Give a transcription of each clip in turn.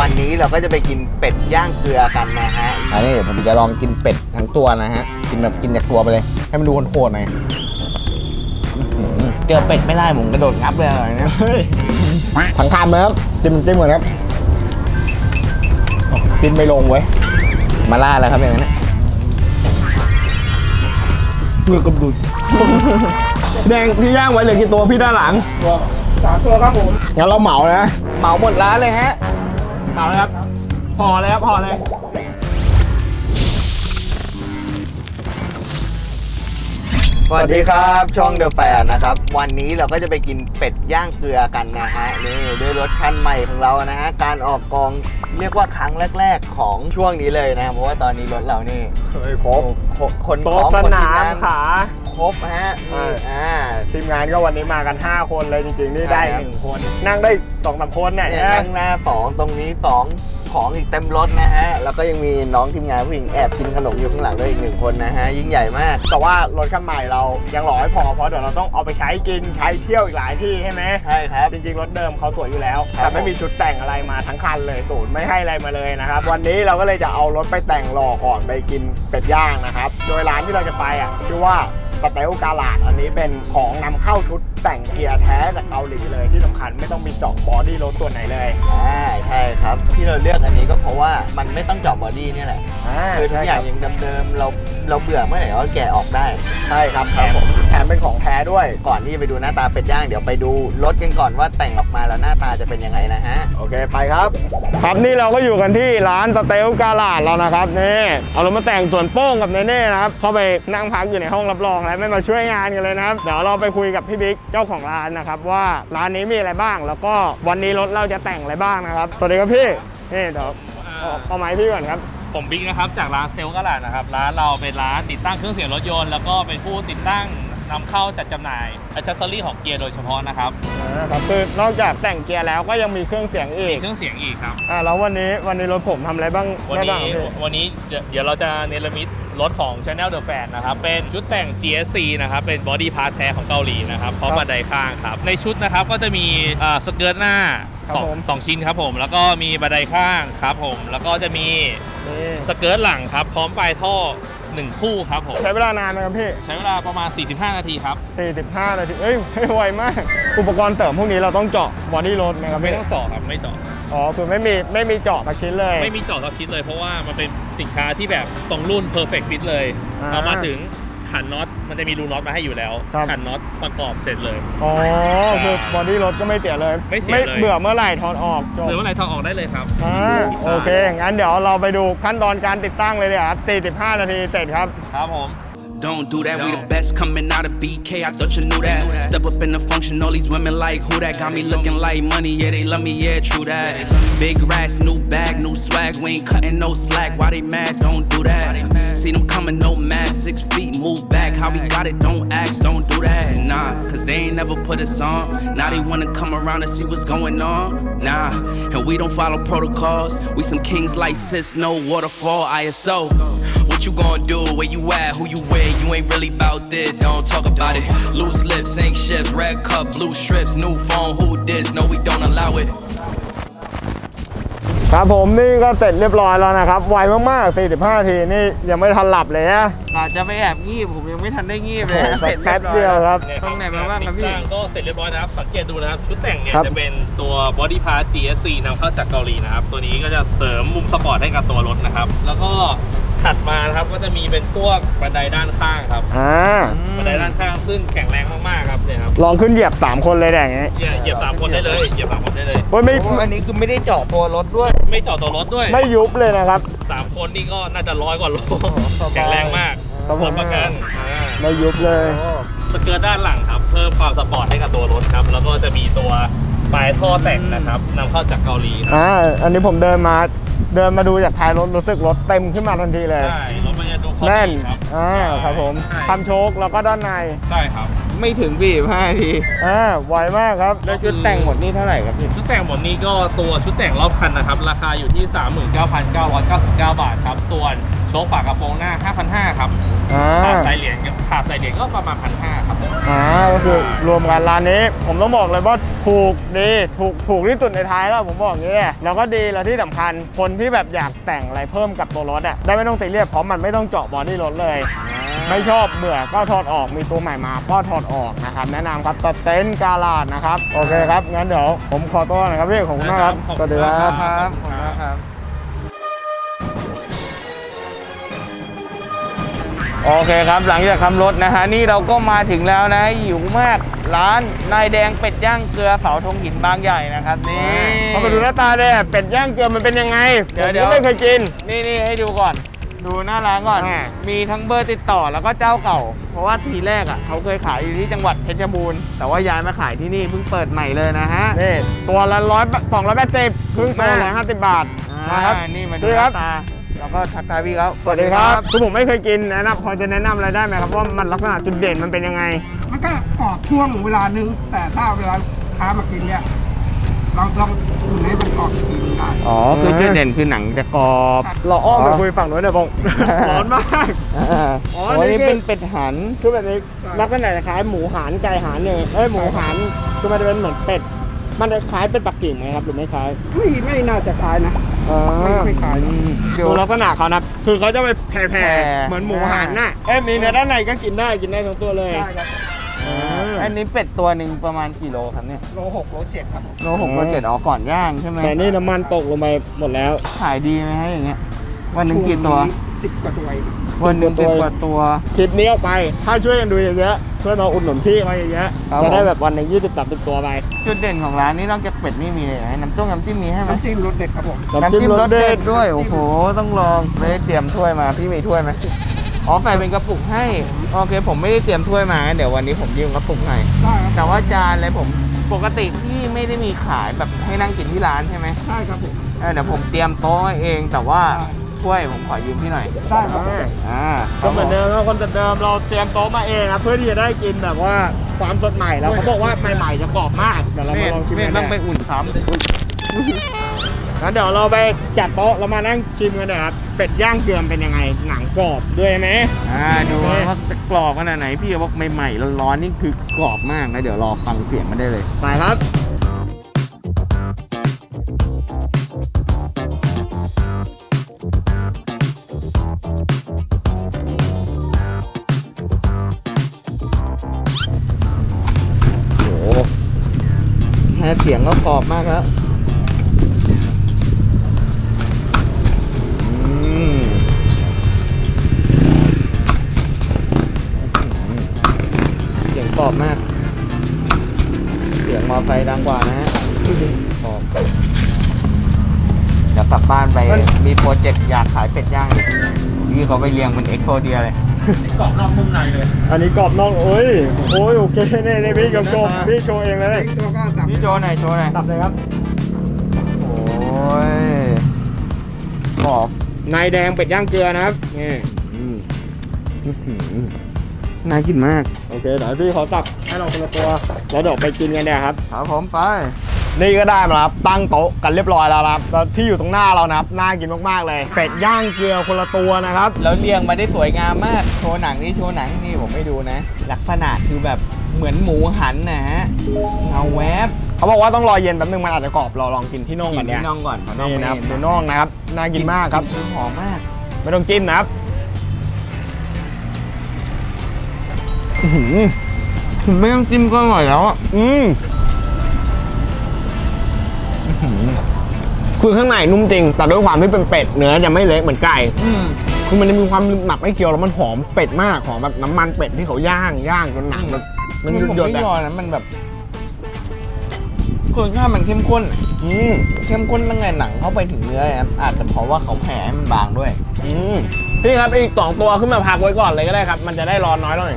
วันนี้เราก็จะไปกินเป็ดย่างเกลือกันนะฮะ อันนี้เดี๋ยวผมจะลองกินเป็ดทั้งตัวนะฮะ กินแบบกินจากตัวไปเลย ให้มันดูโหดๆหน่อยอื้อหือเจอเป็ดไม่ได้ผมกระโดดงับเลยอะไรนะทั้งคำเลยครับจิ้มจิ้มเหมือนครับกินไม่ลงเว้ยมาล่าแล้วครับอย่างนั้นนะเพื่อกำดุดแดงที่ย่างไว้เหลือกี่ตัวพี่ด้านหลังสามตัวครับผมงั้นเราเหมานะ เหมาหมดร้านเลยฮะ เอาเลยครับพอเลยครับพอเลย สวัสดีครับช่องเดอะแฟร์นะครับ วันนี้เราก็จะไปกินเป็ดย่างเกลือกันนะฮะนี่ด้วยรถคันใหม่ของเรานะฮะการออกกองเรียกว่าครั้งแรก ๆของช่วงนี้เลยนะเพราะว่าตอนนี้รถเรานี่เฮ้ยครบขคนโต๊ะของสคนนาทีมงานขาครบฮะนี่อ่าทีมงานก็วันนี้มากัน 5 คนเลยจริงๆนี่ได้ใช่ครับหนึ่งคน นั่งได้สองสามคนเนี่ยเนี่ยนะนั่งหน้าสองตรงนี้สอง ของอีกเต็มรถนะฮะ แล้วก็ยังมีน้องทีมงานผู้หญิงแอบกินขนมอยู่ข้างหลังด้วยอีกหนึ่งคนนะฮะ ยิ่งใหญ่มาก แต่ว่ารถคันใหม่เรายังรอให้พอเพราะเดี๋ยวเราต้องเอาไปใช้กินใช้เที่ยวอีกหลายที่ใช่ไหมใช่ครับ จริงๆ รถเดิมเขาสวยอยู่แล้วครับแต่ไม่มีชุดแต่งอะไรมาทั้งคันเลยศูนย์ไม่ให้อะไรมาเลยนะครับ วันนี้เราก็เลยจะเอารถไปแต่งรอก่อนไปกินเป็ดย่างนะครับ โดยร้านที่เราจะไปอะชื่อว่าสเตลกาลาดอันนี้เป็นของนำเข้าชุดแต่งเกียร์แท้จากเกาหลีเลยที่สำคัญไม่ต้องมีเจาะบอดี้รถตัวไหนเลยใช่ใช่ครับ ที่เราเลือกอันนี้ก็เพราะว่ามันไม่ต้องเจาะบอดี้เนี่ยแหละอ่าคือทุกอย่างยังเดิมๆเราเราเบื่อเมื่อไหร่ก็แกะออกได้ ใช่ครับแถมแถมเป็นของแท้ด้วย ก่อนที่จะไปดูหน้าตาเป็ดย่างเดี๋ยวไปดูรถกันก่อนว่าแต่งออกมาแล้วหน้าตาจะเป็นยังไงนะฮะ โอเคไปครับ ครับนี่เราก็อยู่กันที่ร้านสเตลกาลาดแล้วนะครับนี่เอารถมาแต่งส่วนโป้งกับเนเน่นะครับเข้าไปนั่งพักอยู่ในห้องรับรองแล้วไม่มาช่วยงานกันเลยนะครับเดี๋ยวเราไปคุยกับพี่บิ๊กเจ้าของร้านนะครับว่าร้านนี้มีอะไรบ้าง แล้วก็วันนี้รถเราจะแต่งอะไรบ้างนะครับสวัสดีครับพี่ นี่เดี๋ยวเอาเอาไม้พี่ก่อนครับ ผมบิ๊กนะครับจากร้านเซลล์กะหลาดนะครับร้านเราเป็นร้านติดตั้งเครื่องเสียงรถยนต์แล้วก็เป็นผู้ติดตั้งนำเข้าจัดจำหน่ายอัเซสซอรี่ของเกียร์โดยเฉพาะนะครับอ่าครับคือนอกจากแต่งเกียร์แล้วก็ยังมีเครื่องเสียงอีมีกเครื่องเสียงอีกครับ อ่าแล้ววันนี้วันนี้รถผมทำอะไรบ้างวันได้บ้างนี้พี่วันนี้เดี๋ยวเดี๋ยวเราจะเนรมิตรถของ Channel The Fan นะครับเป็นชุดแต่ง GSC นะครับเป็นบอดี้พาร์ทแท้ของเกาหลีนะครับพร้อมบันไดข้างครับ ในชุดนะครับก็จะมีอ่าสเกิร์ตหน้า สองสองชิ้นครับผม แล้วก็มีบันไดข้างครับผม แล้วก็จะมีนี่สเกิร์ตหลังครับ พร้อมปลายท่อหนึ่งคู่ครับผม ใช้เวลานานไหมครับพี่ ใช้เวลาประมาณ 45 นาทีครับ 45 นาที เอ้ยไม่ไวมาก อุปกรณ์เสริมพวกนี้เราต้องเจาะบอดี้รถไหมครับไม่พี่ต้องเจาะครับ ไม่เจาะ อ๋อคือไม่มีไม่มีเจาะสักชิ้นเลย ไม่มีเจาะสักชิ้นเลยเพราะว่ามันเป็นสินค้าที่แบบตรงรุ่น perfect fit เลยอ่า เอามาถึงขันน็อต มันจะมีรูน็อตมาให้อยู่แล้วครับ ขันน็อตประกอบเสร็จเลย อ๋อคือบอดี้รถก็ไม่เสียเลยไม่เสียเลย เบื่อเมื่อไหร่ถอนออกจบหรือว่าอะไรทางออกได้เลยครับอ่าโอเค งั้นเดี๋ยวเราไปดูขั้นตอนการติดตั้งเลยเดี๋ยวครับ45 นาทีเสร็จครับ ครับผม Don't do that, we the best coming out of BK. I thought you knew that. Step up in the function, all these women like who that got me looking like money. Yeah, they love me, yeah, true that. Big racks, new bag, new swag. We ain't cutting no slack. Why they mad? Don't do that. See them coming, no mask, six feet, move back. How we got it? Don't ask, don't do that. Nah, cause they ain't never put us on. Now they wanna come around and see what's going on. Nah, and we don't follow protocols. We some kings like sis, no waterfall, ISO. What you gonna do? Where you at? Who you with? You ain't really about this. Don't talk about it. Loose lips, ain't ships. Red cup, blue strips. New phone. Who this? No, we don't allow it. ครับผมนี่ก็เสร็จเรียบร้อยแล้วนะครับ ไวมากๆ45นาทีนี่ยังไม่ทันหลับเลยนะอาจจะไปแอบงีบผมยังไม่ทันได้งีบเลยโอ้โหแป๊บเดียวครับตรงไหนมาบ้างครับพี่ติดตั้ก็เสร็จเรียบร้อยนะครับ สังเกตดูนะครับ ชุดแต่งเนี่ยครับจะเป็นตัว body part GSC นำเข้าจากเกาหลีนะครับ ตัวนี้ก็จะเสริมมุมสปอร์ตให้กับตัวรถนะครับ แล้วก็ ถัดมานะครับก็จะมีเป็นพวกบันไดด้านข้างครับอ่าบันไดด้านข้างซึ่งแข็งแรงมากๆครับเนี่ยครับลองขึ้นเหยียบ 3 คนเลยแดอย่างงี้เหยียบเหยียบสามคนได้เลยเหยียบสามคนได้เลย โอ้ยไม่อันนี้คือไม่ได้เจาะตัวรถด้วย ไม่เจาะตัวรถด้วยไม่ยุบเลยนะครับ สามคนนี่ก็น่าจะร้อยกว่าโลแข็งแรงมากครับผมรับประกันอ่าไม่ยุบเลย สเกิร์ตด้านหลังครับเพิ่มความสปอร์ตให้กับตัวรถครับแล้วก็จะมีตัว ปลายท่อแต่งนะครับนำเข้าจากเกาหลีครับอ่าอันนี้ผมเดินมาเดินมาดูจากท้ายรถรู้สึกรถเต็มขึ้นมาทันทีเลย ใช่รถมันจะดูพอแน่นดีครับอ่าใช่ครับผมใช่ทำโชคแล้วก็ด้านใน ใช่ครับ ไม่ถึงพี่5นาทีอ่าไวมากครับแล้วชุดแต่งหมดนี่เท่าไหร่ครับพี่ชุดแต่งหมดนี้ก็ตัวชุดแต่งรอบคันนะครับ ราคาอยู่ที่ 39,999 บาทครับ ส่วนโชว์ฝากระโปรงหน้า 5,500 ครับอ่าขาดใส่เหรียญขาดใส่เหรียญก็ประมาณ 1,500 ครับผมอ่าก็คือรวมกันร้านนี้ ผมต้องบอกเลยว่าถูกดีถูกถูกที่สุดในไทยแล้วผมบอกอย่างนี้แล้วก็ดีแล้วที่สำคัญคนที่แบบอยากแต่งอะไรเพิ่มกับตัวรถอะได้ไม่ต้องตีเรียบเพราะมันไม่ต้องเจาะบอดี้รถเลย ไม่ชอบเบื่อก็ถอดออกมีตัวใหม่มาก็ถอดออกนะครับแนะนำครับตัดเต็นท์กาลาดนะครับโอเคครับงั้นเดี๋ยวผมขอตัวหน่อยครับพี่ขอบคุณมากครับขอบสคุวัสณดีมากคครัรับบครับขอบคุณมากครับโอเคครับหลังจากทำรถนะฮะนี่เราก็มาถึงแล้วนะหิวมากร้านนายแดงเป็ดย่างเกลือเสาธงหินบางใหญ่นะครับนี่พอมาดูหน้าตาเนี่ยเป็ดย่างเกลือมันเป็นยังไงเดี๋ยวผมเดี๋ยวก็ไม่เคยกินนี่นี่ให้ดูก่อน ดูหน้าร้านก่อน อ่า มีทั้งเบอร์ติดต่อแล้วก็เจ้าเก่า เพราะว่าทีแรกอะเขาเคยขายอยู่ที่จังหวัดเพชรบูรณ์ แต่ว่าย้ายมาขายที่นี่เพิ่งเปิดใหม่เลยนะฮะ นี่ตัวละร้อยสองร้อยแปดสิบครึ่งตัวมาร้อยห้าสิบบาทอ่านะครับ นี่มาดูพี่หครัน้าบตาแล้วก็ทักทายพี่เขาสวัสดีครับคือผมไม่เคยกินแนะนำพอจะแนะนำอะไรได้ไหมครับว่ามันลักษณะจุดเด่นมันเป็นยังไง มันก็กรอบช่วงเวลานึง แต่ถ้าเวลาลูกค้ามากินเนี่ย เราต้องอุ่นให้มันกรอบกินได้ อ๋อคือจุดเด่นคือหนังจะกรอบเราอ้อมไปคุยฝั่งนู้นเดี๋ยวบอกร้อนมากอ่าอ๋อโอ้ยนี่นี่คือเป็นเป็ดหันคือแบบนี้ลักษณะคล้ายหมูหันไก่หันอย่างเงี้ยเอ้ยหมูหันคือมันจะเป็นเหมือนเป็ดมันจะคล้ายเป็นปักกิ่งไหมครับหรือไม่คล้ายไม่ไม่น่าจะคล้ายนะอ๋อไม่ไม่คล้ายดูลักษณะเขานะคือเขาจะไปแผ่แผ่ๆเหมือนหมูหันน่ะเอ้ยมีเนื้อด้านในก็กินได้กินได้ทั้งตัวเลย ได้ครับอันนี้เป็ดตัวหนึ่งประมาณกี่โลครับเนี่ยโลหกโลเจ็ดครับโลหกโลเจ็ดอ๋อก่อนย่างใช่ไหมแต่นี่น้ำมันตกลงไปหมดแล้ว ขายดีไหมฮะอย่างเงี้ย วันหนึ่งกี่ตัวสิบกว่าตัวเองวันหนึ่งสิสิบบกกว่าว่าตัตัววคลิปนี้ออกไป ถ้าช่วยกันดูเยอะๆช่วยมาอุดหนุนพี่เขาเยอะครับๆจะได้ผมแบบวันหนึ่งยี่สิบสามสิบตัวไป จุดเด่นของร้านนี้นอกจากเป็ดนี่มีอะไรไหมน้ำจ้งน้ำจิ้มมีให้ไหมน้ำจิ้มรสเด็ดครับผมน้ำจิ้มรสเด็ดด้วย โอ้โห ต้องลองไม่ได้เตรียมถ้วยมา พี่มีถ้วยไหมอ๋อใส่เป็นกระปุกให้ โอเคผมไม่ได้เตรียมถ้วยมาเดี๋ยววันนี้ผมยืมกระปุกให้ได้ครับแต่ว่าจานอะไรผมปกติพี่ไม่ได้มีขายแบบให้นั่งกินที่ร้านใช่ไหมได้ครับผม เออเดี๋ยวผมเตรียมโต๊ะให้เองแต่ว่าถ้วยผมขอยืมพี่หน่อยได้ครับผมอ่าก็เหมือนเดิมเราคนเดิมเราเตรียมโต๊ะมาเองนะเพื่อที่จะได้กินแบบว่าความสดใหม่แล้วเขาบอกว่าใหม่ๆจะกรอบมากเดี๋ยวเราไม่มาลองชิมไม่กันต้องไปนะอุ่นซ้งั้นเดี๋ยวเราไปจัดโต๊ะแล้วมานั่งชิมกันนะครับ เป็ดย่างเกลือมเป็นยังไง หนังกรอบด้วยไหมำอ่าดูว่าจะกรอบขนาดไหนพี่บอกใหม่ๆร้อนๆนี่คือกรอบมากนะเดี๋ยวรอฟังเสียงมันได้เลย ไปครับโอ้โหแค่เสียงก็กรอบมากแล้ว ดังกว่านะฮะกรอบเดี๋ยวกลับบ้านไปมีโปรเจกต์อยากขายเป็ดย่างอีกพี่เขาไปเรียงเป็นเอ็กโคเดียเลยกรอบนอกนุ่มในเลยอันนี้กรอบนอกโอ้ยโอ้ยโอเคเนี่ยเนี่ยพี่กับโชว์พี่โชว์เองเลยอีกตัวก็สามพี่โชว์หน่อยโชว์หน่อยตับเลยครับโอ้ยกรอบนายแดงเป็ดย่างเกลือนะครับนี่อืมอื้อหือน่ากินมาก โอเคเดี๋ยวพี่ขอตัก ให้เราคนละตัวแล้วเดี๋ยวไปกินกันเนี่ยครับ ครับผมไป นี่ก็ได้มาแล้วครับตั้งโต๊ะกันเรียบร้อยแล้วนะครับแล้วที่อยู่ตรงหน้าเรานะครับน่ากินมากๆเลยเป็ดย่างเกลือคนละตัวนะครับ แล้วเรียงมาได้สวยงามมาก โชว์หนังนี่โชว์หนังนี่ผมไม่ดูนะ ลักษณะคือแบบเหมือนหมูหันนะฮะเงาแวบเขาบอกว่าต้องรอเย็นแป๊บนึงมันอาจจะกรอบเราลองกินที่น่องกิก่อนนเนี่ยที่น่องก่อนขอน่องนี่นะครับไม่ดูเห็น่องนะครับน่ากินมากครับกลิ่นหอมมากไม่ต้องจิ้มนะครับอื้อหือ ถึงไม่ต้องจิ้มก็อร่อยแล้วอะอืมคือข้างในนุ่มจริง แต่ด้วยความที่เป็นเป็ดเนื้อจะไม่เละเหมือนไก่อืมคือมันจะมีความหมักไม่เกียวแล้วมันหอมเป็ดมากหอมแบบน้ำมันเป็ดที่เขาย่างย่างจนหนังมันมันมันผมหยดไม่ๆยอะอนะมันแบบคุณค่าติมันเข้มข้นอืมเข้มข้นตั้งแต่หนังเข้าไปถึงเนื้อนะครับอาจจะเพราะว่าเขาแผ่ให้มันบางด้วยอืมพี่ครับอีกสองตัวขึ้นมาพักไว้ก่อนเลยก็ได้ครับ มันจะได้ร้อนน้อยหน่อย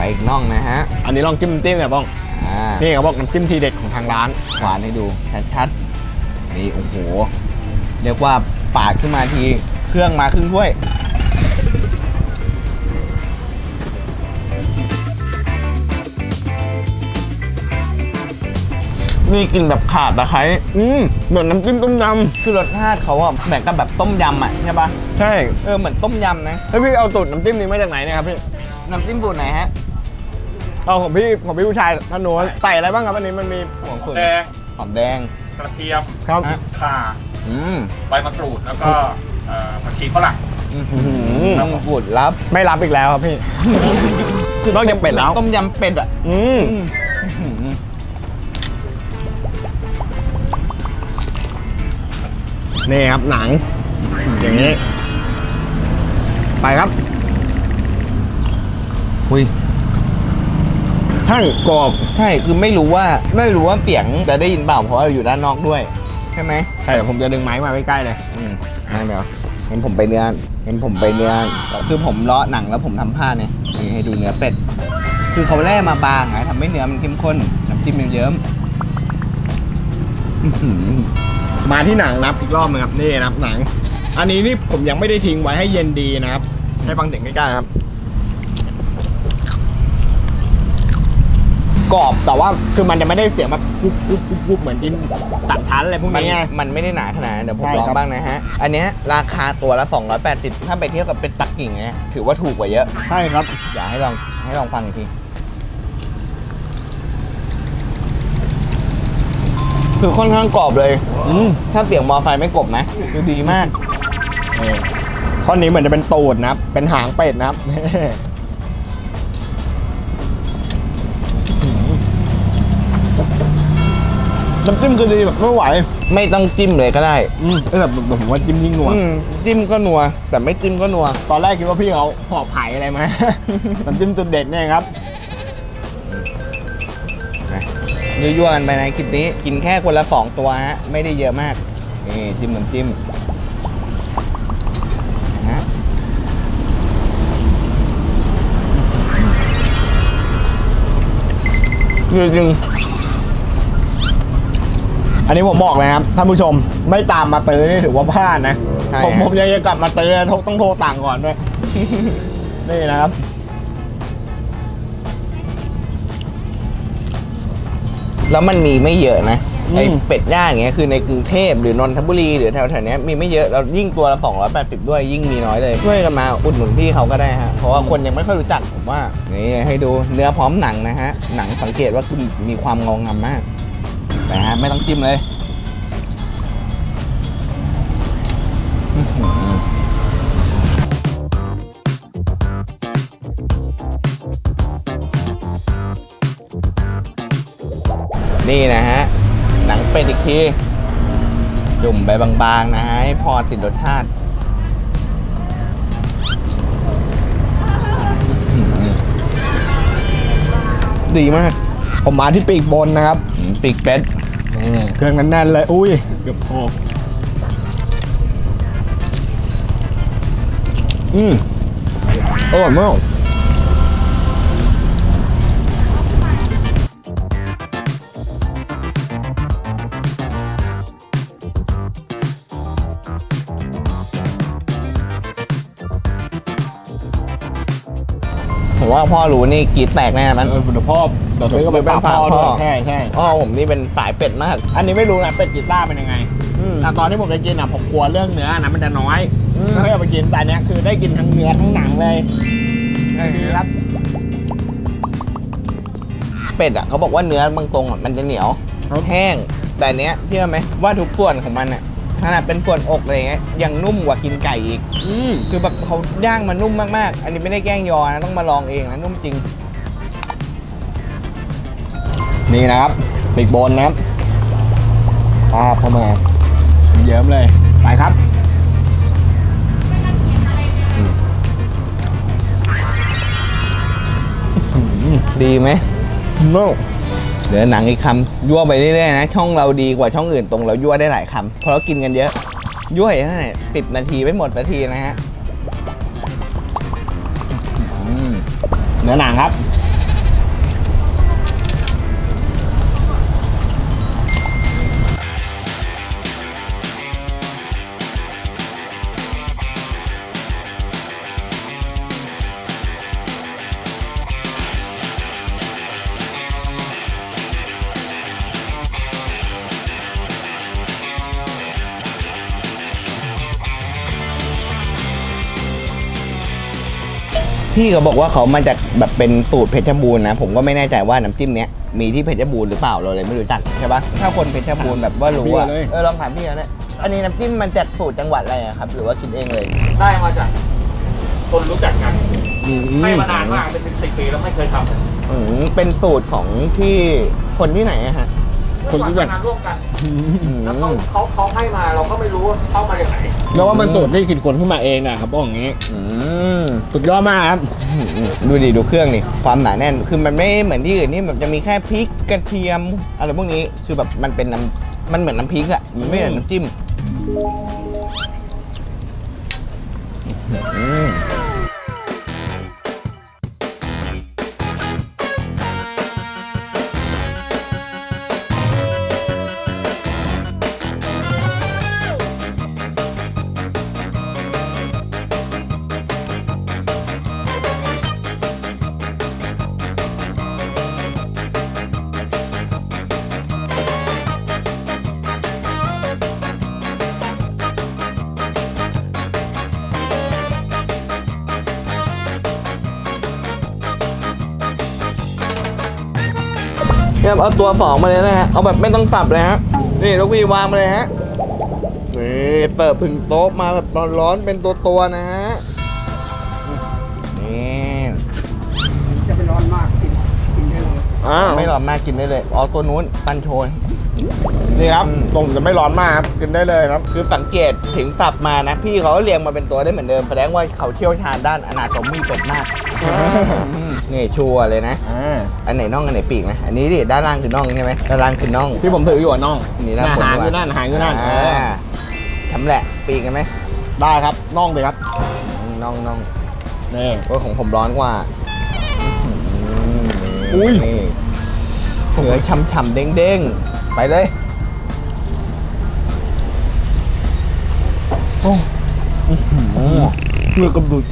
ไปอีกน่องนะฮะ อันนี้ลองจิ้มจิ้มเนี่ยบ้องอนี่เขาบอกน้ำจิ้มทีเด็ดของทางร้าน ขวานให้ดูชัดๆนี่โอ้โห เรียกว่าปาดขึ้นมาทีเครื่องมาครึ่งถ้วย นี่กินแบบขาดตะไคร้อืมเหมือนน้ำจิ้มต้มยำคือรสชาติเขาอะแบ่งกับแบบต้มยำอะใช่ปะใช่ เออเหมือนต้มยำนะ แล้วพี่เอาตูดน้ำจิ้มนี้มาจากไหนเนี่ยครับพี่ น้ำจิ้มสูดไหนฮะ เอาของพี่ของพี่ผู้ชายท่านโน้นใส่อะไรบ้างครับอันนี้มันมีของคุณแดงหอมแดงกระเทียมครับข่าอืมใบมะกรูดแล้วก็เอ่อผักชีฝรั่งอื้อหือน้ำกูดลับไม่รับอีกแล้วครับพี่คือต้องยังเป็ดแล้ว ต้มยำเป็ดอะอืมอื้อหือนี่ครับหนัง อย่างนี้ ไปครับ อุ้ย ทั้งกรอบ ใช่คือไม่รู้ว่าไม่รู้ว่าเสียงจะได้ยินเปล่าเพราะเราอยู่ด้านนอกด้วย ใช่ไหมใช่เดี๋ยวผมจะดึงไม้มาใกล้ๆเลย อืมนั่นเดี๋ยวเห็นผมไปเนื้อเห็นผมไปเนื้อคือผมเลาะหนังแล้วผมทำผ้าเนี่ยนี่ให้ดูเนื้อเป็ด คือเขาแล่มาบางนะทำให้เนื้อมันเข้มข้นน้ำจิ้มเยิ้มๆอื้อหือมาที่หนังนับอีกรอบหนึงครับนี่นะครับหนัง อันนี้นี่ผมยังไม่ได้ทิ้งไว้ให้เย็นดีนะครับ ให้ฟังเสียงใกล้ๆครับ กรอบแต่ว่าคือมันจะไม่ได้เสียงแบบกรุบกรุบกรุบกรุบเหมือนกินตัดทันอะไรพวกมันนี้ไง มันไม่ได้หนาขนาดนั้นเดี๋ยวผมใช่ลองครับ บ้างนะฮะ อันเนี้ยราคาตัวละ 280 ถ้าไปเทียบกับเป็ดปักกิ่งเนี่ยถือว่าถูกกว่าเยอะ ใช่ครับ อยากให้ลองให้ลองฟังอีกที คือค่อนข้างกรอบเลย อืมถ้าเปียกมอไฟไม่กรอบนะคือดีมากนี่ท่อนนี้เหมือนจะเป็นตูดนะครับเป็นหางเป็ดนะครับ น้ำจิ้มคือดีแบบไม่ไหว ไม่ต้องจิ้มเลยก็ได้ อืมแต่แบบผมว่าจิ้มยิ่งนัวอืมจิ้มก็นัว แต่ไม่จิ้มก็นัว ตอนแรกคิดว่าพี่เขาห่อไผ่อะไรมา น้ำจิ้มจุดเด็ดเนี่ยครับนะยั่วๆกันไปในคลิปนี้ กินแค่คนละสองตัวฮะ ไม่ได้เยอะมาก นี่จิ้มน้ำจิ้มนะฮะจริง อันนี้ผมบอกเลยครับท่านผู้ชมไม่ตามมาเตอนี่ถือว่าพลาดนะ ใช่ผมฮะ ผมยังจะกลับมาเตอต้องต้องโทรต่างก่อนด้วย นี่นะครับ แล้วมันมีไม่เยอะนะอืม ไอเป็ดย่างอย่างเงี้ยคือในกรุงเทพหรือนนทบุรีหรือแถวๆเนี้ยมีไม่เยอะแล้วยิ่งตัวละ280 ด้วยยิ่งมีน้อยเลยช่วยกันมาอุดหนุนพี่เขาก็ได้ฮะเพราะว่าคนยังไม่ค่อยรู้จักผมว่านี่ให้ดูเนื้อพร้อมหนังนะฮะหนังสังเกตว่าคุณมีความงองามมาก แต่ฮะไม่ต้องจิ้มเลยนี่นะฮะ หนังเป็ดอีกทีจุ่มไปบางๆนะฮะให้พอติดรสชาติดีมาก ผมมาที่ปีกบนนะครับ ปีกเป็ด เครื่องแน่นๆเลย อุ้ย เกือบพออืมอร่อยมากผมว่าพ่อรู้นี่กรีดแตกแน่มันเออเดี๋ยวพ่อ เดี๋ยวซื้อก็ไปเดี๋ยวไปฝากพ่อฝากพ่ด้อวยใช่ใช่พ่อผมนี่เป็นสายเป็ดมาก อันนี้ไม่รู้นะเป็ดกีต้าร์เป็นยังไงอืมแต่ตอนที่ผมไปกินอะผมกลัวเรื่องเนื้อนะมันจะน้อยอืมไม่ให้เอาไปกินแต่อันเนี้ยคือได้กินทั้งเนื้อทั้งหนังเลยดีครับเป็ดอะเขาบอกว่าเนื้อบางตรงอะมันจะเหนียวครับแห้ง แต่อันเนี้ยเชื่อไหมว่าทุกส่วนของมันอะขนาดเป็นส่วนอกอะไรเงี้ยยังนุ่มกว่ากินไก่อีก อืมคือแบบเขาย่างมานุ่มมากๆ อันนี้ไม่ได้แกล้งยอนะต้องมาลองเองนะนุ่มจริง นี่นะครับปีกบนนะครับปาบเข้ามาเยิ้มเลย ไปครับดีไหมโน่เหลือหนังอีกคำยั่วไปเรื่อยๆนะ ช่องเราดีกว่าช่องอื่นตรงเรายั่วได้หลายคำเพราะเรากินกันเยอะยั่วอย่างนั้นสิบนาทีไม่หมดนาทีนะฮะอืมเนื้อหนังครับ พี่เขาบอกว่าเขามาจากแบบเป็นสูตรเพชรบูรณ์นะ ผมก็ไม่แน่ใจว่าน้ำจิ้มเนี้ยมีที่เพชรบูรณ์หรือเปล่าเราเลยไม่รู้จักใช่ปะถ้าคนเพชรบูรณ์แบบว่ารู้อะพี่เลย เออลองถามพี่เขาเนี่ยอันนี้น้ำจิ้มมันจากสูตรจังหวัดอะไรอะครับ หรือว่าคิดเองเลย ได้มาจากคนรู้จักกันให้มานานมากเป็นสิบปีแล้วไม่เคยทำอืมเป็นสูตรของที่คนที่ไหนอะฮะ คนรู้จักทำงานร่วมกันอืมแล้วเขาเขาเขาให้มาเราก็ไม่รู้ว่าเข้ามาจากไหน แล้วว่ามันสูตรที่คิดคนขึ้นมาเองนะครับบอกอย่างงี้ อืม สุดยอดมากครับ ดูดิดูเครื่องนี่ความหนาแน่น คือมันไม่เหมือนที่อื่นนี่แบบจะมีแค่พริกกระเทียมอะไรพวกนี้คือแบบมันเป็นน้ำมันเหมือนน้ำพริกอะมันไม่เหมือนน้ำจิ้ม อืม เนี่ยเอาตัวสองมาเลยนะฮะเอาแบบไม่ต้องสับเลยฮะนี่ลูกพี่วางมาเลยฮะนี่เปิดผึ่งโต๊ะมาแบบร้อนๆเป็นตัวตัวๆนะฮะนี่จะไปร้อนมากกินกินได้เลยอ้าวไม่ร้อนมากกินได้เลยเอาตัวนู้นปันโชน นี่ครับอืมตรงจะไม่ร้อนมากครับกินได้เลยครับ คือสังเกตถึงสับมานะ พี่เขาเรียงมาเป็นตัวได้เหมือนเดิมแสดงว่าเขาเชี่ยวชาญด้านอนาโตมีเป็ดมากอืมนี่ชัวร์เลยนะอ่าอันไหนน่องอันไหนปีกนะอันนี้ดิด้านล่างคือน่องใช่ไหมด้านล่างคือน่องที่ผมถืออยู่อะน้องอันนี้ด้านบนหางว่ะอยู่นั่นหางอยู่นั่นเอออ่าชำแหละปีกกันไหมได้ครับน่องเลยครับอืมน่องน่องนี่โอ้ยของผมร้อนกว่าอุ้ยนี่เนื้อช่ำๆเด้งๆ ไปเลยเพื่อกระดุด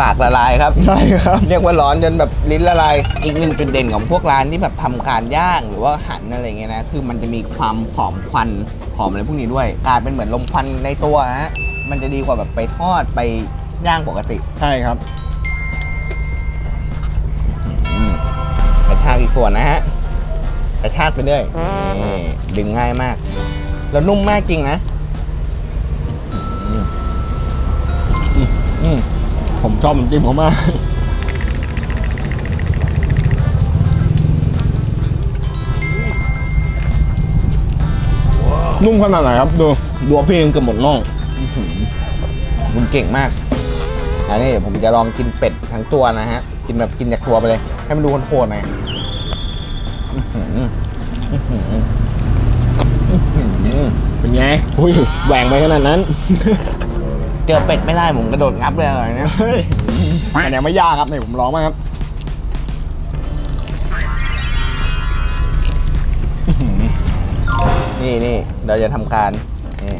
ปากละลายครับได้ครับ เรียกว่าร้อนจนแบบลิ้นละลาย อีกหนึ่งจุดเด่นของพวกร้านที่แบบทำการย่างหรือว่าหั่นอะไรเงี้ยนะ คือมันจะมีความหอมควันหอมอะไรพวกนี้ด้วยกลายเป็นเหมือนลมควันในตัวฮะ มันจะดีกว่าแบบไปทอดไปย่างปกติ ใช่ครับอืมกระชากอีกส่วนนะฮะ กระชากไปเรื่อยนี่ดึงง่ายมาก แล้วนุ่มมากจริงนะอืมผมชอบน้ำจิ้มเขามากนุ่มขนาดไหนครับ ดูดูพี่เองเกือบหมดน่องคุณเก่งมาก อันนี้ผมจะลองกินเป็ดทั้งตัวนะฮะ กินแบบกินจากตัวไปเลย ให้มันดูโหดๆหน่อย เป็นไงอุ้ยแหว่งไปขนาดนั้น เจอเป็ดไม่ได้ผมกระโดดงับเลยอะไรเนี่ยเฮ้ยแต่ยไม่ยากครับนี่ผมลองมากครับนี่นี่เราจะทำการนี่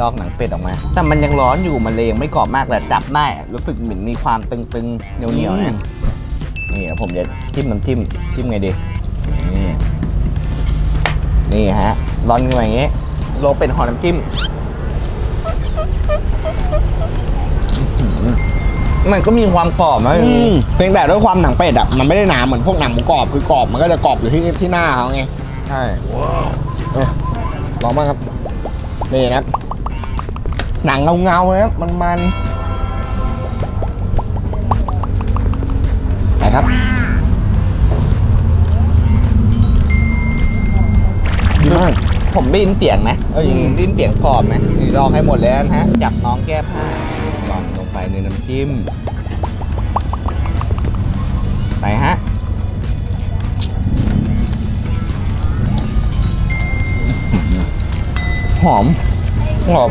ลอกหนังเป็ดออกมา แต่มันยังร้อนอยู่มันเลยยังไม่กรอบมากแต่จับได้รู้สึกเหมือนมีความตึงๆเหนียวๆนะนี่ผมจะจิ้มน้ำจิ้มจิ้มไงดี นี่ นี่ฮะร้อนขึ้นมาอย่างเงี้ยโลเป็นห่อน้ำจิ้มอื้อหือมันก็มีความกรอบนะเพียงแต่ด้วยความหนังเป็ดอะมันไม่ได้หนาเหมือนพวกหนังหมูกรอบคือกรอบมันก็จะกรอบอยู่ที่ที่หน้าเขาไงใช่เออลองมากครับนี่นะครับหนังเงาๆนะครับมันมันๆไปครับ มาก ผมได้ยินเสียงนะเอาอย่างงี้ได้ยินเสียงกรอบไหมนี่ลองให้หมดเลยนะฮะจับน้องแก้ผ้าลองลงไปในน้ำจิ้มไปฮะหอมหอม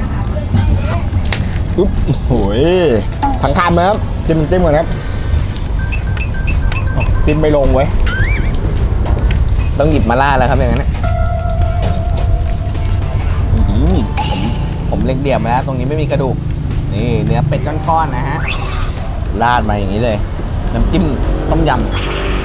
อุ๊บโอ้ยทั้งคำไหมครับจิ้มจิ้มก่อนครับอ้าวจิ้มไม่ลงเว้ยต้องหยิบมาล่าแล้วครับอย่างนั้นนะอื้อ ผมผมเล็กเดี่ยมมาแล้ว ตรงนี้ไม่มีกระดูก นี่เนื้อเป็ดก้อนๆนะฮะราดมาอย่างนี้เลย น้ำจิ้มต้มยำ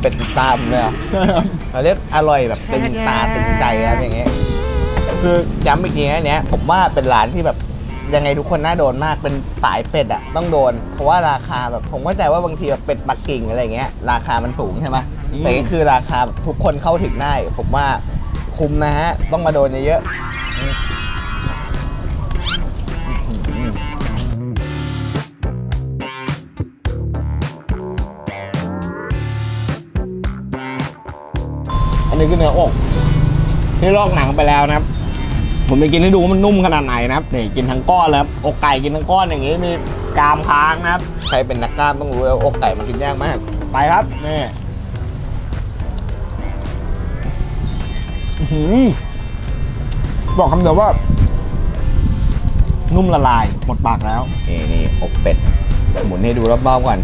เป็ดติดตามเลยเหรอเขาเรียกอร่อยแบบตึงตาตึงใจครับอย่างเงี้ยคือย้ำอีกทีนะเนี้ยผมว่าเป็นร้านที่แบบยังไงทุกคนน่าโดนมากเป็นสายเป็ดอะต้องโดน เพราะว่าราคาแบบผมเข้าใจว่าบางทีแบบเป็ดปักกิ่งอะไรเงี้ยราคามันสูงใช่ไหมอืมแต่นี่คือราคาแบบทุกคนเข้าถึงได้ ผมว่าคุ้มนะฮะต้องมาโดนเยอะๆ นนี้คือเนื้ออกที่ลอกหนังไปแล้วนะครับ ผมจะกินให้ดูว่ามันนุ่มขนาดไหนนะครับนี่กินทั้งก้อนเลยครับอกไก่กินทั้งก้อนอย่างงี้มีกรามค้างนะครับ ใครเป็นนักกล้ามต้องรู้ว่าอกไก่มันกินยากมาก ไปครับนี่อื้อหือบอกคำเดียวว่า นุ่มละลายหมดปากแล้ว นี่นี่อกเป็ด หมุนให้ดูรอบๆก่อน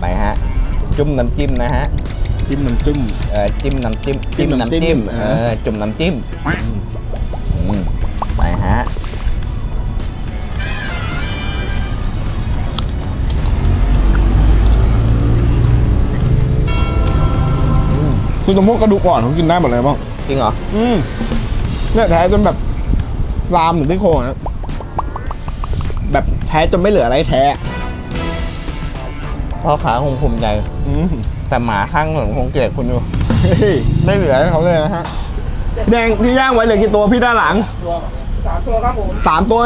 ไปฮะ จุ่มน้ำจิ้มนะฮะ จิ้มน้ำจิ้ม เออจิ้มน้ำจิ้มจิ้จิ้มมน้ำน้ำจิ้จิ้มมเออจุ่มน้ำจิ้มอืมไปฮะคือสมมติกระดูกอ่อนเขากินได้หมดเลยบ้างจริงเหรอ อืมเนี่ยแท้จนแบบลามถึงที่โครงอะแบบแท้จนไม่เหลืออะไรแท้พ่อค้าคงภูมิใจ อืม แต่หมาข้างถนนคงเกลียดคุณอยู่เฮ้ยไม่เหลือให้เขาเลยนะฮะพี่แดงพี่ย่างไว้เหลือกี่ตัวพี่ด้านหลังสามตัวครับผมสามตัว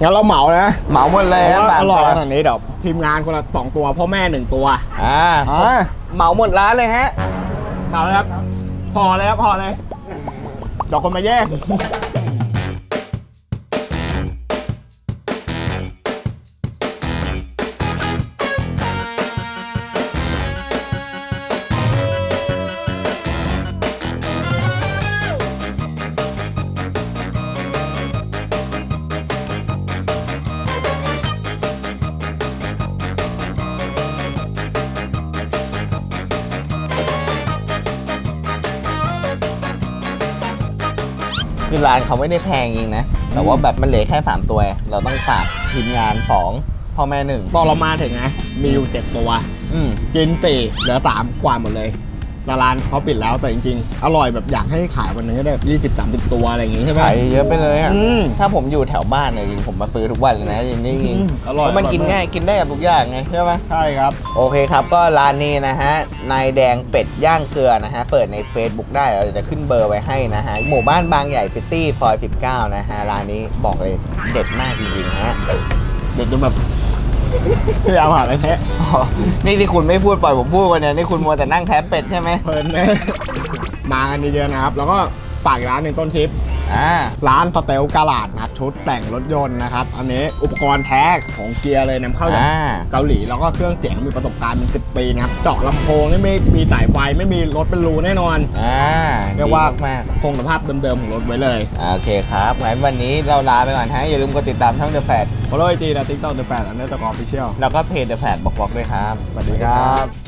งั้นเราเหมานะเหมาหมดเลยเพนะราะว่าบางอร่อยตัวขนาดนี้เดี๋ยวทีมงานคนละสองตัวพ่อแม่หนึ่งตัวอ่าอ่าเหมาหมดร้านเลยฮะเอาเลยครับพอเลยครับพอเลยเดี๋ยวคนมาแย่ง คือร้านเขาไม่ได้แพงจริงนะ แต่ว่าแบบมันเหลือแค่ 3 ตัว เราต้องฝากทีมงานสองพ่อแม่หนึ่งตอนเรามาถึงนะ มีอยู่เจ็ดตัว อืมกินสี่เหลือสามกว่าหมดเลย แล้วร้านเขาปิดแล้วแต่จริงๆ อร่อยแบบอยากให้ขายวันหนึงก็ได้ยี่สิบสามสิบตัวอะไรอย่างงี้ใช่ไหม ขายเยอะไปเลยอะ อืมถ้าผมอยู่แถวบ้านเนี่ยจริงผมมาซื้อทุกวันเลยนะจริงๆจริงอืมๆอร่อยเพราะมันกินอร่อยมากง่ายกินได้กับทุกอย่างไงใช่ไหม ใช่ครับ โอเคครับ ก็ร้านนี้นะฮะ นายแดงเป็ดย่างเกลือนะฮะ เปิดใน Facebook ได้เราจะขึ้นเบอร์ไว้ให้นะฮะ หมู่บ้านบางใหญ่ซิตี้ซอย 19 นะฮะ ร้านนี้บอกเลยเด็ดมากจริงๆฮะ เดี๋ยวจะแบบ พยายามหาอะไรแท้อ๋อนี่ที่คุณไม่พูดปล่อยผมพูดวันนี้นี่คุณมัวแต่นั่งแท้เป็ดใช่ไหม เพลินนะมากันเยอะๆนะครับ แล้วก็ฝากอีกร้านหนึ่งต้นทิป อ่าร้านสเตลกาลาดนะครับชุดแต่งรถยนต์นะครับ อันนี้อุปกรณ์แท้ของเกียร์เลยนำเข้าจากอ่าเกาหลีแล้วก็เครื่องเสียงมีประสบการณ์เป็นสิปีนะครับเจาะลำโพงนี่ไม่มีสายไฟไม่มีรถเป็นรูแน่นอนอ่าเรียกว่าดีมากคงสภาพเดิมๆของรถไว้เลยๆอ่าโอเคครับงั้นวันนี้เราลาไปก่อนฮะอย่าลืมกดติดตามช่อง The Fat ฟอลโล่ไอจีและทิกตอกเดอะแฟนอันเดอร์ตะกอฟิเชียลแล้วก็เพจ The Fat บอกๆด้วยครับสวัสดีครับ